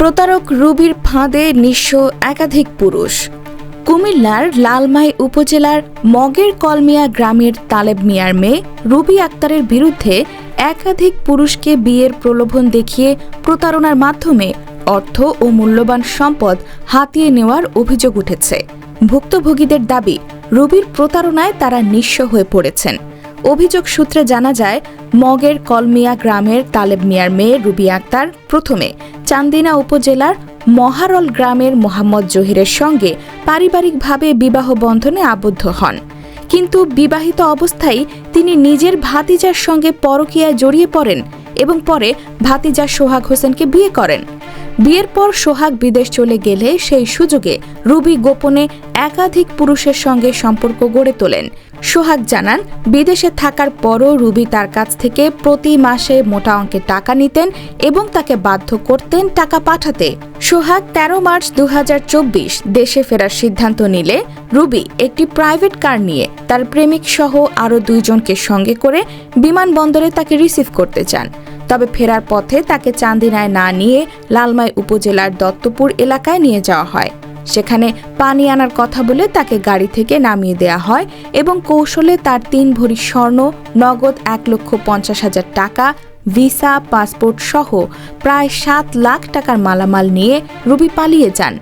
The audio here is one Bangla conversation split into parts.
প্রতারক রুবির ফাঁদে নিঃস্ব একাধিক পুরুষ। কুমিল্লার লালমাই উপজেলার মগের কলমিয়া গ্রামের তালেব মিয়ার মেয়ে রুবি আক্তারের বিরুদ্ধে একাধিক পুরুষকে বিয়ের প্রলোভন দেখিয়ে প্রতারণার মাধ্যমে অর্থ ও মূল্যবান সম্পদ হাতিয়ে নেওয়ার অভিযোগ উঠেছে। ভুক্তভোগীদের দাবি, রুবির প্রতারণায় তারা নিঃস্ব হয়ে পড়েছেন। অভিযোগ সূত্রে জানা যায়, মগের কলমিয়া গ্রামের তালেব মিয়ার মেয়ে রুবি আক্তার প্রথমে চান্দিনা উপজেলার মহারল গ্রামের মোহাম্মদ জহিরের সঙ্গে পারিবারিকভাবে বিবাহ বন্ধনে আবদ্ধ হন। কিন্তু বিবাহিত অবস্থায় তিনি নিজের ভাতিজার সঙ্গে পরকীয়ায় জড়িয়ে পড়েন এবং পরে ভাতিজা সোহাগ হোসেনকে বিয়ে করেন। বিয়ের পর সোহাগ বিদেশ চলে গেলে সেই সুযোগে রুবি গোপনে একাধিক পুরুষের সঙ্গে সম্পর্ক গড়ে তোলেন। সোহাগ জানান, বিদেশে থাকার পরও রুবি তার কাছ থেকে প্রতি মাসে মোটা অঙ্কে টাকা নিতেন এবং তাকে বাধ্য করতেন টাকা পাঠাতে। সোহাগ তেরো মার্চ দু হাজার চব্বিশ দেশে ফেরার সিদ্ধান্ত নিলে রুবি একটি প্রাইভেট কার নিয়ে তার প্রেমিক সহ আরও দুইজনকে সঙ্গে করে বিমানবন্দরে তাকে রিসিভ করতে চান। তবে ফেরার পথে তাকে চান্দিনায় না নিয়ে লালমাই উপজেলার দত্তপুর এলাকায় নিয়ে যাওয়া হয়। সেখানে পানি আনার কথা বলে তাকে গাড়ি থেকে নামিয়ে দেওয়া হয় এবং কৌশলে তার তিন ভরি স্বর্ণ, নগদ এক লক্ষ পঞ্চাশ হাজার টাকা, ভিসা, পাসপোর্ট সহ প্রায় সাত লাখ টাকার মালামাল নিয়ে রুবি পালিয়ে যান।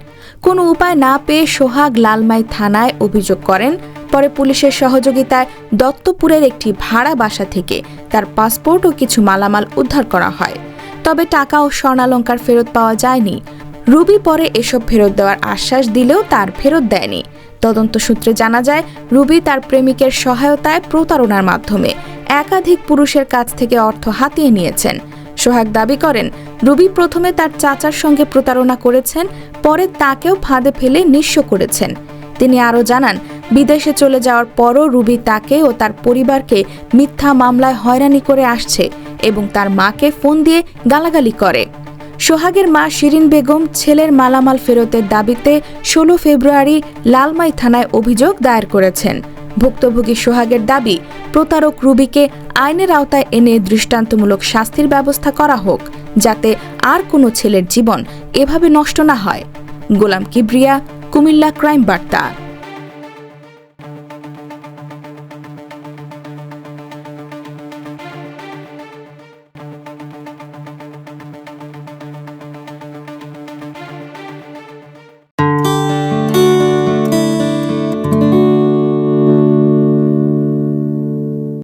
কোনো উপায় না পেয়ে সোহাগ লালমাই থানায় অভিযোগ করেন। পরে পুলিশের সহযোগিতায় দত্তপুরের একটি ভাড়া বাসা থেকে তার পাসপোর্ট ও কিছু মালামাল উদ্ধার করা হয়। তবে টাকা ও স্বর্ণালঙ্কার ফেরত পাওয়া যায়নি। রুবি পরে এসব ফেরত দেওয়ার আশ্বাস দিলেও তার ফেরত দেয়নি। তদন্ত সূত্রে জানা যায়, রুবি তার প্রেমিকের সহায়তায় প্রতারণার মাধ্যমে একাধিক পুরুষের কাছ থেকে অর্থ হাতিয়ে নিয়েছেন। সোহাগ দাবি করেন, রুবি প্রথমে তার চাচার সঙ্গে প্রতারণা করেছেন পরে তাকেও ফাঁদে ফেলে নিঃস্ব করেছেন। তিনি আরও জানান, বিদেশে চলে যাওয়ার পরও রুবি তাকে ও তার পরিবারকে মিথ্যা মামলায় হয়রানি করে আসছে এবং তার মাকে ফোন দিয়ে গালাগালি করে। সোহাগের মা শিরিন বেগম ছেলের মালামাল ফেরতের দাবিতে ষোলো ফেব্রুয়ারি লালমাই থানায় অভিযোগ দায়ের করেছেন। ভুক্তভোগী সোহাগের দাবি, প্রতারক রুবিকে আইনের আওতায় এনে দৃষ্টান্তমূলক শাস্তির ব্যবস্থা করা হোক, যাতে আর কোনো ছেলের জীবন এভাবে নষ্ট না হয়। গোলাম কিবরিয়া, কুমিল্লা ক্রাইম বার্তা।